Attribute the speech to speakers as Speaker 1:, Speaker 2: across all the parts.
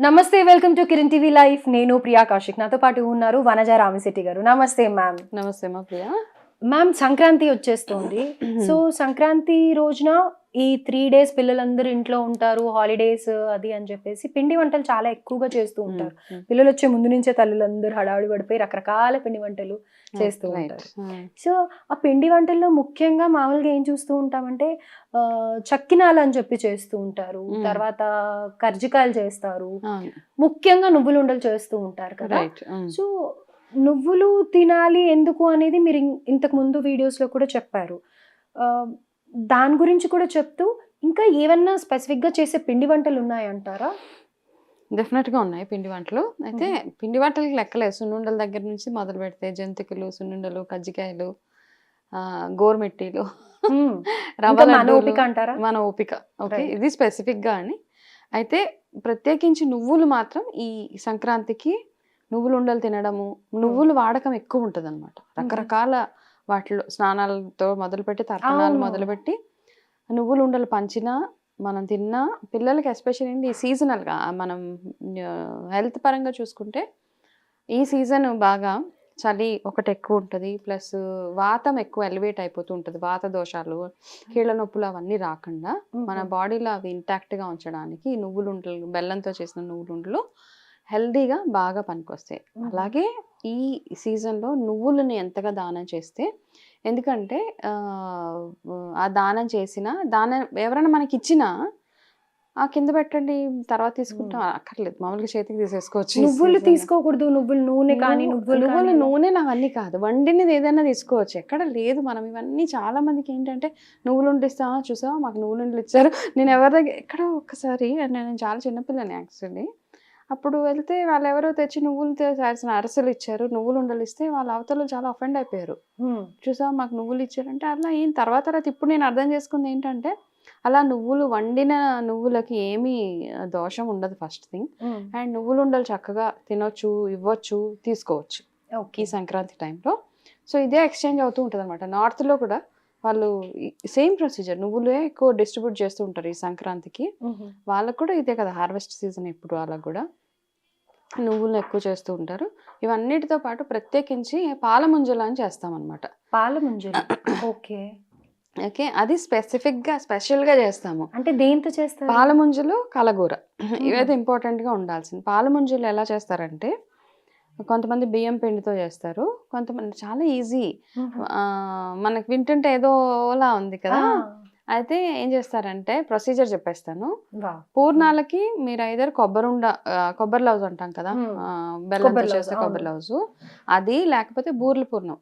Speaker 1: నమస్తే welcome to Kiran TV life. నేను ప్రియా కౌశిక్. నాతో పాటు ఉన్నారు వనజ రామిశెట్టి గారు. నమస్తే మ్యామ్.
Speaker 2: నమస్తే మా ప్రియా.
Speaker 1: మ్యామ్ సంక్రాంతి వచ్చేస్తుంది. సో సంక్రాంతి రోజున ఈ త్రీ డేస్ పిల్లలందరూ ఇంట్లో ఉంటారు హాలిడేస్ అది అని చెప్పేసి పిండి వంటలు చాలా ఎక్కువగా చేస్తూ ఉంటారు. పిల్లలు వచ్చే ముందు నుంచే తల్లులందరూ హడావిడి పడిపోయి రకరకాల పిండి వంటలు చేస్తూ ఉంటారు. సో ఆ పిండి వంటల్లో ముఖ్యంగా మామూలుగా ఏం చూస్తూ ఉంటామంటే చక్కినాలు అని చెప్పి చేస్తూ ఉంటారు. తర్వాత కర్జికాయలు చేస్తారు. ముఖ్యంగా నువ్వులు ఉండలు చేస్తూ ఉంటారు కదా. సో నువ్వులు తినాలి ఎందుకు అనేది మీరు ఇంతకు ముందు వీడియోస్లో కూడా చెప్పారు. దాని గురించి కూడా చెప్తూ ఇంకా ఏమన్నా స్పెసిఫిక్గా చేసే పిండి వంటలు ఉన్నాయంటారా?
Speaker 2: డెఫినెట్గా ఉన్నాయి పిండి వంటలు. అయితే పిండి వంటలకి లెక్కలే. సున్నుండల దగ్గర నుంచి మొదలు పెడితే జంతికలు సున్నుండలు కజ్జికాయలు గోరుమిట్టీలు
Speaker 1: మన ఓపిక అంటారా?
Speaker 2: మన ఓపిక. ఓకే. ఇది స్పెసిఫిక్గా అని. అయితే ప్రత్యేకించి నువ్వులు మాత్రం ఈ సంక్రాంతికి నువ్వులు ఉండలు తినడము నువ్వులు వాడకం ఎక్కువ ఉంటుంది అనమాట రకరకాల వాటిలో స్నానాలతో మొదలుపెట్టి తర్పణాలు
Speaker 1: అవును.
Speaker 2: మొదలుపెట్టి నువ్వులు ఉండలు పంచినా మనం తిన్నా పిల్లలకి ఎస్పెషల్ ఏంటి ఈ సీజనల్గా మనం హెల్త్ పరంగా చూసుకుంటే ఈ సీజన్ బాగా చలి ఒకటి ఎక్కువ ఉంటుంది ప్లస్ వాతం ఎక్కువ ఎలివేట్ అయిపోతూ ఉంటుంది వాత దోషాలు కీళ్ళ నొప్పులు అవన్నీ రాకుండా మన బాడీలో అవి ఇంటాక్ట్గా ఉంచడానికి ఈ నువ్వులు ఉండలు బెల్లంతో చేసిన నువ్వులు ఉండలు హెల్దీగా బాగా పనికొస్తాయి. అలాగే ఈ సీజన్లో నువ్వులను ఎంతగా దానం చేస్తే ఎందుకంటే ఆ, దానం చేసిన దానం ఎవరైనా మనకి ఇచ్చినా ఆ కింద పెట్టండి తర్వాత తీసుకుంటాం అక్కర్లేదు మామూలుగా చేతికి తీసేసుకోవచ్చు
Speaker 1: నువ్వులు. తీసుకోకూడదు నువ్వులు నూనె కానీ
Speaker 2: నువ్వు-
Speaker 1: నువ్వులు
Speaker 2: నువ్వులు నూనె అవన్నీ కాదు వండినది ఏదైనా తీసుకోవచ్చు ఎక్కడ లేదు మనం ఇవన్నీ చాలా మందికి ఏంటంటే నువ్వులు ఉండిస్తావా చూసావా మాకు నువ్వులు ఇచ్చారు నేను ఎవరి దగ్గర ఎక్కడో ఒక్కసారి నేను చాలా చిన్నపిల్లని యాక్చువల్లీ అప్పుడు వెళ్తే వాళ్ళు ఎవరో తెచ్చి నువ్వులు చేసిన అరసలు ఇచ్చారు నువ్వులు ఉండలు ఇస్తే వాళ్ళ అవతలు చాలా అఫెండ్ అయిపోయారు. చూసావా మాకు నువ్వులు ఇచ్చారంటే అలా ఏం తర్వాత తర్వాత ఇప్పుడు నేను అర్థం చేసుకుంది ఏంటంటే అలా నువ్వులు వండిన నువ్వులకి ఏమీ దోషం ఉండదు ఫస్ట్ థింగ్. అండ్ నువ్వులు ఉండలు చక్కగా తినొచ్చు ఇవ్వచ్చు తీసుకోవచ్చు. ఈ సంక్రాంతి టైంలో సో ఇదే ఎక్స్చేంజ్ అవుతూ ఉంటుంది అనమాట నార్త్లో కూడా వాళ్ళు సేమ్ ప్రొసీజర్ నువ్వులే ఎక్కువ డిస్ట్రిబ్యూట్ చేస్తూ ఉంటారు ఈ సంక్రాంతికి. వాళ్ళకు కూడా ఇదే కదా హార్వెస్ట్ సీజన్ ఇప్పుడు వాళ్ళకు కూడా. నువ్వులను ఎక్కువ చేస్తూ ఉంటారు. ఇవన్నిటితో పాటు ప్రత్యేకించి పాల ముంజలు అని చేస్తామన్నమాట.
Speaker 1: పాల ముంజలు ఓకే.
Speaker 2: ఓకే అది స్పెసిఫిక్గా స్పెషల్గా చేస్తాము.
Speaker 1: అంటే దేంతో చేస్తారు?
Speaker 2: పాల ముంజలు కలగూర ఇవైతే ఇంపార్టెంట్గా ఉండాల్సింది. పాల ముంజలు ఎలా చేస్తారంటే కొంతమంది బియ్యం పిండితో చేస్తారు కొంతమంది చాలా ఈజీ. మనకు వింటుంటే ఏదోలా ఉంది కదా. అయితే ఏం చేస్తారంటే ప్రొసీజర్ చెప్పేస్తాను. పూర్ణాలకి మీరు ఐదర్ కొబ్బరి ఉండ కొబ్బరి లౌజ్ అంటాం కదా బెల్లంతో
Speaker 1: లౌజ్,
Speaker 2: చేస్తే కొబ్బరి. లౌజ్ అది లేకపోతే బూరెల పూర్ణం.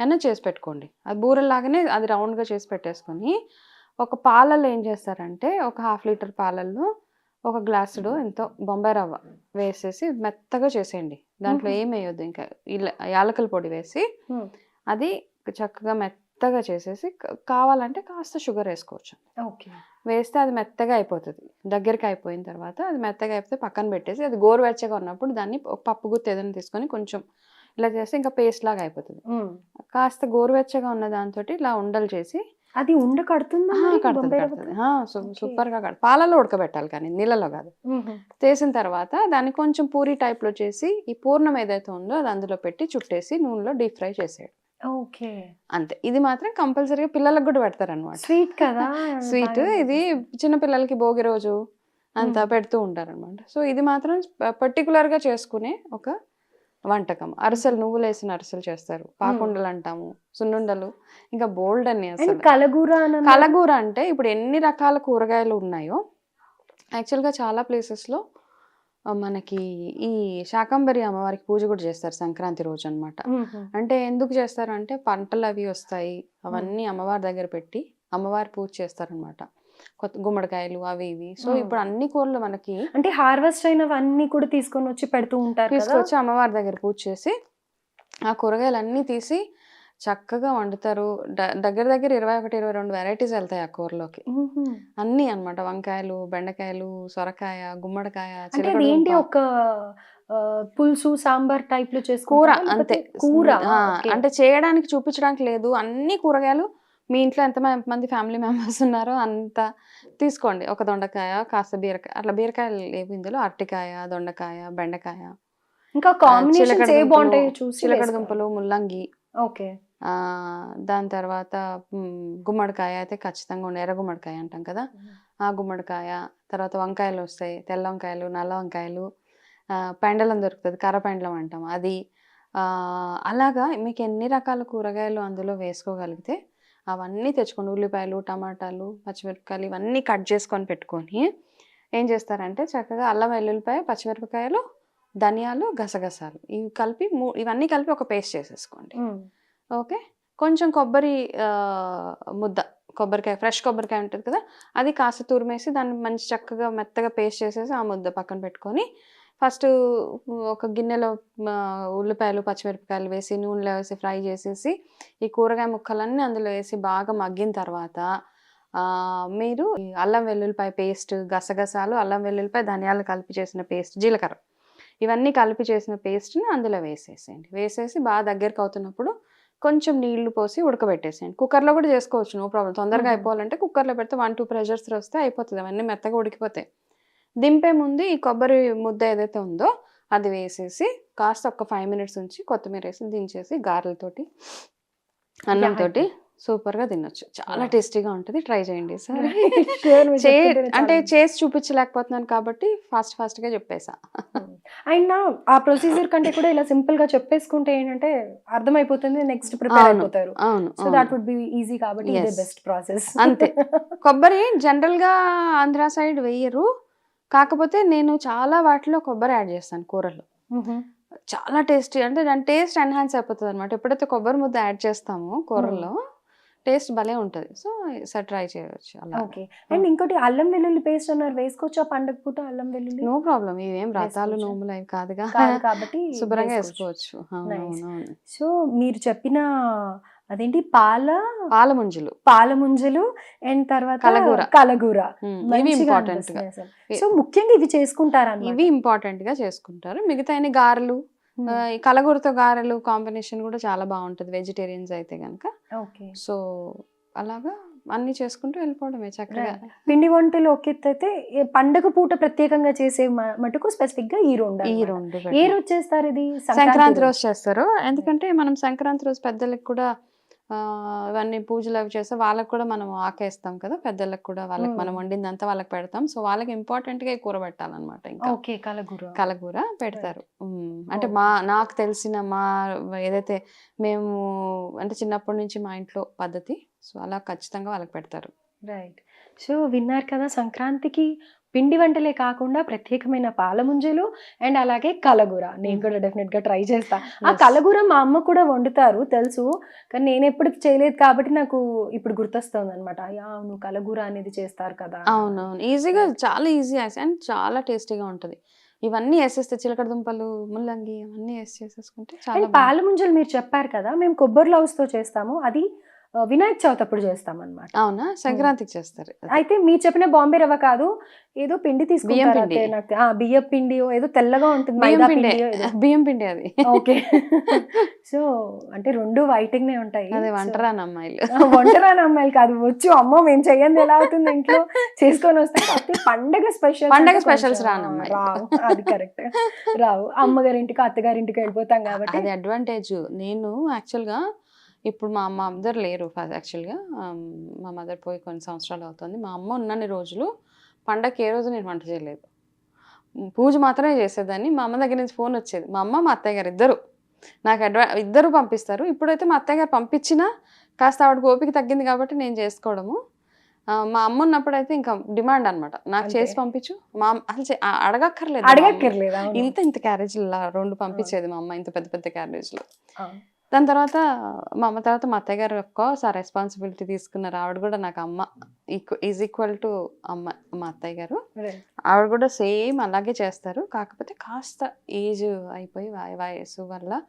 Speaker 2: అయినా చేసి పెట్టుకోండి అది బూరెలాగానే అది రౌండ్గా చేసి పెట్టేసుకొని ఒక పాలల్లో ఏం చేస్తారంటే ఒక హాఫ్ లీటర్ పాలల్లో ఒక గ్లాసుడు ఎంతో బొంబాయి రవ్వ వేసేసి మెత్తగా చేసేయండి దాంట్లో
Speaker 1: మ్మ్.
Speaker 2: ఏం వేయొద్దు ఇంకా ఇలా యాలకుల పొడి వేసి. అది చక్కగా మెత్తగా చేసేసి కావాలంటే కాస్త షుగర్ వేసుకోవచ్చు
Speaker 1: ఓకే
Speaker 2: వేస్తే అది మెత్తగా అయిపోతుంది దగ్గరికి అయిపోయిన తర్వాత అది మెత్తగా అయిపోతే పక్కన పెట్టేసి అది గోరువెచ్చగా ఉన్నప్పుడు దాన్ని ఒక పప్పు గుత్తి ఏదైనా తీసుకొని కొంచెం ఇలా చేస్తే ఇంకా పేస్ట్ లాగా అయిపోతుంది. కాస్త గోరువెచ్చగా ఉన్న దాంతో ఇలా ఉండలు చేసి
Speaker 1: అది ఉండ కడుతుందా
Speaker 2: కడుతుంది. సూపర్గా కడు పాలలో ఉడకబెట్టాలి కానీ నీళ్ళలో కాదు. చేసిన తర్వాత దాన్ని కొంచెం పూరి టైప్లో చేసి ఈ పూర్ణం ఏదైతే ఉందో అది అందులో పెట్టి చుట్టేసి నూనెలో డీప్ ఫ్రై చేసేయడం.
Speaker 1: ఓకే.
Speaker 2: అంతే. ఇది మాత్రం కంపల్సరీగా పిల్లలకు కూడా పెడతారనమాట
Speaker 1: స్వీట్ కదా
Speaker 2: స్వీట్. ఇది చిన్న పిల్లలకి భోగి రోజు అంతా. పెడుతూ ఉంటారనమాట సో ఇది మాత్రం పర్టికులర్గా చేసుకునే ఒక వంటకం. అరిసెలు నువ్వులు వేసిన అరిసెలు చేస్తారు. పాకుండలు అంటాము సున్నుండలు. ఇంకా బోల్డ్ అని అసలు.
Speaker 1: కలగూర.
Speaker 2: కలగూర అంటే ఇప్పుడు ఎన్ని రకాల కూరగాయలు ఉన్నాయో యాక్చువల్గా చాలా ప్లేసెస్లో మనకి ఈ శాకంబరి అమ్మవారికి పూజ కూడా చేస్తారు సంక్రాంతి రోజు అన్నమాట.
Speaker 1: Mhm.
Speaker 2: అంటే ఎందుకు చేస్తారు అంటే పంటలు అవి వస్తాయి అవన్నీ అమ్మవారి దగ్గర పెట్టి అమ్మవారి పూజ చేస్తారనమాట కొత్త గుమ్మడికాయలు అవి ఇవి సో. ఇప్పుడు అన్ని కూరలు మనకి
Speaker 1: అంటే హార్వెస్ట్ అయినవన్నీ కూడా తీసుకొని వచ్చి పెడుతూ ఉంటారు
Speaker 2: తీసుకొచ్చి అమ్మవారి దగ్గర పూజ చేసి ఆ కూరగాయలు అన్నీ తీసి చక్కగా వండుతారు దగ్గర దగ్గర ఇరవై ఒకటి ఇరవై రెండు వెరైటీస్ వెళ్తాయి ఆ కూరలోకి. అన్నీ అన్నమాట వంకాయలు బెండకాయలు సొరకాయ గుమ్మడికాయ
Speaker 1: ఏంటి. ఒక పులుసు సాంబార్ టైప్లో
Speaker 2: కూర
Speaker 1: చేసుకుంటారా?
Speaker 2: అంతే
Speaker 1: కూర.
Speaker 2: అంటే చేయడానికి చూపించడానికి లేదు అన్ని కూరగాయలు మీ ఇంట్లో ఎంత మంది ఫ్యామిలీ మెంబర్స్ ఉన్నారో అంత తీసుకోండి. ఒక దొండకాయ కాస్త బీరకాయ అట్లా బీరకాయలు లేవు ఇందులో. అరటికాయ దొండకాయ బెండకాయ.
Speaker 1: ఇంకా కాంబినేషన్స్ ఏ బాగుంటాయో చూసి
Speaker 2: చిలకడ. దుంపలు ముల్లంగి.
Speaker 1: ఓకే.
Speaker 2: దాని తర్వాత గుమ్మడికాయ అయితే ఖచ్చితంగా ఉండే. ఎర్ర గుమ్మడికాయ అంటాం కదా. ఆ గుమ్మడికాయ తర్వాత వంకాయలు వస్తాయి. తెల్ల వంకాయలు నల్ల వంకాయలు. పెండలం దొరుకుతుంది. కర్ర పెండలం అంటాం. అది అలాగా మీకు ఎన్ని రకాల కూరగాయలు అందులో వేసుకోగలిగితే అవన్నీ తెచ్చుకోండి ఉల్లిపాయలు టమాటాలు పచ్చిమిరపకాయలు ఇవన్నీ కట్ చేసుకొని పెట్టుకొని ఏం చేస్తారంటే చక్కగా అల్లం వెల్లుల్లిపాయ పచ్చిమిరపకాయలు ధనియాలు గసగసాలు ఇవి కలిపి ఇవన్నీ కలిపి ఒక పేస్ట్ చేసేసుకోండి. ఓకే కొంచెం కొబ్బరి ముద్ద కొబ్బరికాయ ఫ్రెష్ కొబ్బరికాయ ఉంటుంది కదా అది కాస్త తురిమేసి దాన్ని మంచి చక్కగా మెత్తగా పేస్ట్ చేసేసి ఆ ముద్ద పక్కన పెట్టుకొని ఫస్ట్ ఒక గిన్నెలో ఉల్లిపాయలు పచ్చిమిరపకాయలు వేసి నూనెలో వేసి ఫ్రై చేసేసి ఈ కూరగాయ ముక్కలన్నీ అందులో వేసి బాగా మగ్గిన తర్వాత మీరు అల్లం వెల్లుల్లిపాయ పేస్ట్ గసగసాలు అల్లం వెల్లుల్లిపాయ ధనియాలు కలిపి చేసిన పేస్ట్ జీలకర్ర. ఇవన్నీ కలిపి చేసిన పేస్ట్ని అందులో వేసేసేయండి. వేసేసి బాగా దగ్గరికి అవుతున్నప్పుడు కొంచెం నీళ్ళు పోసి ఉడకబెట్టేసేయండి. కుక్కర్లో కూడా చేసుకోవచ్చు నో ప్రాబ్లం. తొందరగా. అయిపోవాలంటే కుక్కర్లో పెడితే వన్ టూ ప్రెషర్స్ వస్తే అయిపోతుంది. అవన్నీ మెత్తగా ఉడికిపోతాయి. దింపే ముందు ఈ కొబ్బరి ముద్ద ఏదైతే ఉందో అది వేసేసి కాస్త ఒక ఫైవ్ మినిట్స్ ఉంచి కొత్తిమీర వేసి దించేసి గారెలతోటి అన్నంతోటి సూపర్గా తినొచ్చు. చాలా. టేస్టీగా ఉంటుంది. ట్రై చేయండి సార్ అంటే చేసి చూపించలేకపోతున్నాను కాబట్టి ఫాస్ట్ ఫాస్ట్గా చెప్పేసా
Speaker 1: అయినా ఆ ప్రొసీజర్ కంటే కూడా ఇలా సింపుల్గా చెప్పేసుకుంటే ఏంటంటే అర్థమైపోతుంది నెక్స్ట్ ప్రిపేర్. అయిపోతారు. So. That would be easy కాబట్టి ఇదే. బెస్ట్ ప్రాసెస్
Speaker 2: అంతే. కొబ్బరి జనరల్గా ఆంధ్ర సైడ్ వేయరు. కాకపోతే నేను చాలా వాటిలో కొబ్బరి యాడ్ చేస్తాను కూరలో చాలా టేస్టీ అంటే దాని టేస్ట్ ఎన్హాన్స్ అయిపోతుంది అనమాట ఎప్పుడైతే కొబ్బరి ముద్ద యాడ్ చేస్తామో కూరల్లో టేస్ట్ భలే ఉంటుంది. సో సార్ ట్రై చేయవచ్చు అలా.
Speaker 1: ఓకే. అండ్ ఇంకోటి అల్లం వెల్లుల్లి పేస్ట్ అన్నారు. వేసుకోవచ్చా పండగ పూట అల్లం వెల్లుల్లి?
Speaker 2: నో ప్రాబ్లం ఇవేం
Speaker 1: వేసుకోవచ్చా?
Speaker 2: నోములు అవి కాదుగా.
Speaker 1: కాదు కాబట్టి
Speaker 2: శుభ్రంగా
Speaker 1: వేసుకోవచ్చు. సో మీరు చెప్పిన అదేంటి? పాల
Speaker 2: పాల ముంజులు
Speaker 1: పాల ముంజలు అండ్ తర్వాత
Speaker 2: కలగూర.
Speaker 1: కలగూర. ఇంపార్టెంట్గా. సో ముఖ్యంగా ఇవి చేసుకుంటారు
Speaker 2: ఇవి ఇంపార్టెంట్గా చేసుకుంటారు. మిగతా గారెలు కలగూరతో గారెలు కాంబినేషన్ కూడా చాలా బాగుంటుంది. వెజిటేరియన్స్ అయితే కనుక
Speaker 1: ఓకే.
Speaker 2: సో అలాగా అన్ని చేసుకుంటూ వెళ్ళిపోవడమే చక్కగా.
Speaker 1: పిండి వంటలు ఒక ఎత్తు అయితే ఏ పండగ పూట ప్రత్యేకంగా చేసే మటుకు స్పెసిఫిక్గా ఈ రెండు
Speaker 2: ఈ. రెండు
Speaker 1: ఏ రోజు చేస్తారు ఇది?
Speaker 2: సంక్రాంతి రోజు. చేస్తారు. ఎందుకంటే మనం సంక్రాంతి రోజు పెద్దలకు కూడా ఇవన్నీ పూజలు అవి చేస్తే వాళ్ళకి కూడా మనం ఆకేస్తాం కదా పెద్దలకు కూడా వాళ్ళకి మనం. వండిందంతా వాళ్ళకి పెడతాం. సో వాళ్ళకి ఇంపార్టెంట్గా కూర పెట్టాలన్నమాట ఇంకా.
Speaker 1: ఓకే కలగూర.
Speaker 2: కలగూర పెడతారు. అంటే మా నాకు తెలిసిన మా ఏదైతే మేము అంటే చిన్నప్పటి నుంచి మా ఇంట్లో పద్ధతి సో అలా ఖచ్చితంగా వాళ్ళకి పెడతారు.
Speaker 1: రైట్. సో విన్నారు కదా సంక్రాంతికి పిండి వంటలే కాకుండా ప్రత్యేకమైన పాల ముంజలు అండ్ అలాగే కలగూర. నేను. కూడా డెఫినెట్గా ట్రై చేస్తా. ఆ. కలగూర మా అమ్మ కూడా వండుతారు తెలుసు. కానీ నేను ఎప్పుడు చేయలేదు కాబట్టి నాకు ఇప్పుడు గుర్తొస్తుంది అనమాట అవును కలగూర అనేది చేస్తారు కదా.
Speaker 2: అవునవును. ఈజీగా చాలా ఈజీ అండ్ చాలా టేస్టీగా ఉంటుంది. ఇవన్నీ వేసేస్తే చిలకడ దుంపలు ముల్లంగి అవన్నీ వేసి చేసేసుకుంటే చాలా
Speaker 1: అండ్ పాల ముంజలు మీరు చెప్పారు కదా మేము కొబ్బరి లవ్స్తో చేస్తాము. అది వినాయక చవితి అప్పుడు చేస్తాం అనమాట
Speaker 2: బాగుంది. అవునా? సంక్రాంతికి చేస్తారు.
Speaker 1: అయితే మీరు చెప్పిన బాంబే రవ్వ కాదు ఏదో పిండి తీసుకుంటారు బియ్యం పిండి ఏదో తెల్లగా ఉంటుంది మైదా
Speaker 2: పిండి. బియ్యం పిండి అది.
Speaker 1: ఓకే. సో అంటే రెండు వైటింగ్ నే ఉంటాయి.
Speaker 2: అదే వంటరాని అమ్మాయిలు.
Speaker 1: వంటరాని అమ్మాయిలు కాదు వచ్చు అమ్మో మేము చెయ్యంది ఎలా అవుతుంది ఇంట్లో? చేసుకొని వస్తే పండగ స్పెషల్
Speaker 2: పండగ specials రాని.
Speaker 1: రావు అది కరెక్ట్. రావు. అమ్మగారింటికి అత్తగారింటికి వెళ్ళిపోతాం కాబట్టి.
Speaker 2: అది అడ్వాంటేజ్. నేను యాక్చువల్గా ఇప్పుడు మా మా మదర్ లేరు యాక్చువల్గా మా మదర్ పోయి కొన్ని సంవత్సరాలు అవుతుంది. మా అమ్మ ఉన్నన్ని రోజులు పండగకి ఏ రోజు నేను వంట చేయలేదు. పూజ మాత్రమే చేసేదాన్ని. మా అమ్మ దగ్గర నుంచి ఫోన్ వచ్చేది. మా అమ్మ మా అత్తయ్య గారు ఇద్దరు. నాకు అడ్వా ఇద్దరు పంపిస్తారు. ఇప్పుడైతే మా అత్తయ్య గారు పంపించినా కాస్త ఆవిడకి ఓపిక తగ్గింది కాబట్టి నేను చేసుకోవడము. మా అమ్మ ఉన్నప్పుడైతే ఇంకా డిమాండ్ అన్నమాట. నాకు. చేసి పంపించు. మా అమ్మ- అసలు అడగక్కర్లేదు అమ్మ.
Speaker 1: అడగక్కర్లేదు.
Speaker 2: ఇంత ఇంత క్యారేజీలు రెండు పంపించేది మా అమ్మ ఇంత పెద్ద పెద్ద క్యారేజ్లు. దాని తర్వాత మా అమ్మ తర్వాత మా అత్తయ్య గారు కోర్స్ ఆ రెస్పాన్సిబిలిటీ తీసుకున్నారు. ఆవిడ కూడా నాకు అమ్మ. ఈజ్ ఈక్వల్ టు అమ్మ మా అత్తయ్య గారు. ఆవిడ కూడా సేమ్ అలాగే చేస్తారు. కాకపోతే కాస్త ఏజ్ అయిపోయి వయ- వయసు వల్ల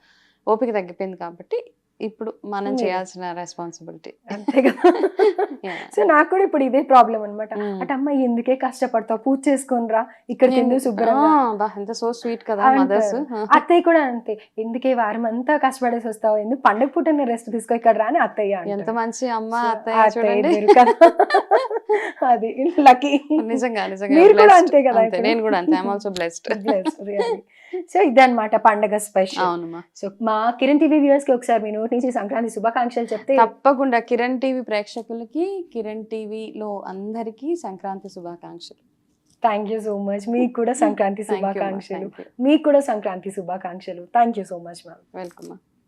Speaker 2: ఓపిక తగ్గిపోయింది కాబట్టి ఇప్పుడు మనం
Speaker 1: మీరు.
Speaker 2: చేయాల్సిన రెస్పాన్సిబిలిటీ
Speaker 1: అంతే కదా. సో నాకు కూడా ఇప్పుడు ఇదే ప్రాబ్లం అనమాట అటు అమ్మాయి ఎందుకే కష్టపడతావు? పూజ చేసుకొని రా. ఇక్కడ తిందు శుభ్రంగా?
Speaker 2: ఎంత సో స్వీట్ కదా. మదర్స్
Speaker 1: అత్తయ్య కూడా అంతే. ఎందుకే వారం అంతా కష్టపడేసి వస్తావు? ఎందుకు పండగ పూట రెస్ట్ తీసుకో ఇక్కడ రాని అత్తయ్య.
Speaker 2: ఎంత మంచి అమ్మ అత్తయ్య చూడండి.
Speaker 1: అది లక్కీ
Speaker 2: నిజంగా నిజంగా
Speaker 1: మీరు కూడా. అంతే కదా.
Speaker 2: నేను కూడా అంతే. ఐఎమ్ ఆల్సో బ్లెస్డ్
Speaker 1: సో ఇదన్నమాట పండగ స్పెషల్
Speaker 2: అవునమ్మా.
Speaker 1: సో మా కిరణ్ టీవీ వ్యూవర్స్కి ఒకసారి మీ నోటి నుంచి సంక్రాంతి శుభాకాంక్షలు చెప్తే
Speaker 2: తప్పకుండా కిరణ్ టీవీ ప్రేక్షకులకి కిరణ్ టీవీలో అందరికీ సంక్రాంతి శుభాకాంక్షలు.
Speaker 1: థ్యాంక్ యూ సో మచ్ మీకు కూడా సంక్రాంతి. శుభాకాంక్షలు. మీకు కూడా సంక్రాంతి శుభాకాంక్షలు. Thank you so much ma'am
Speaker 2: welcome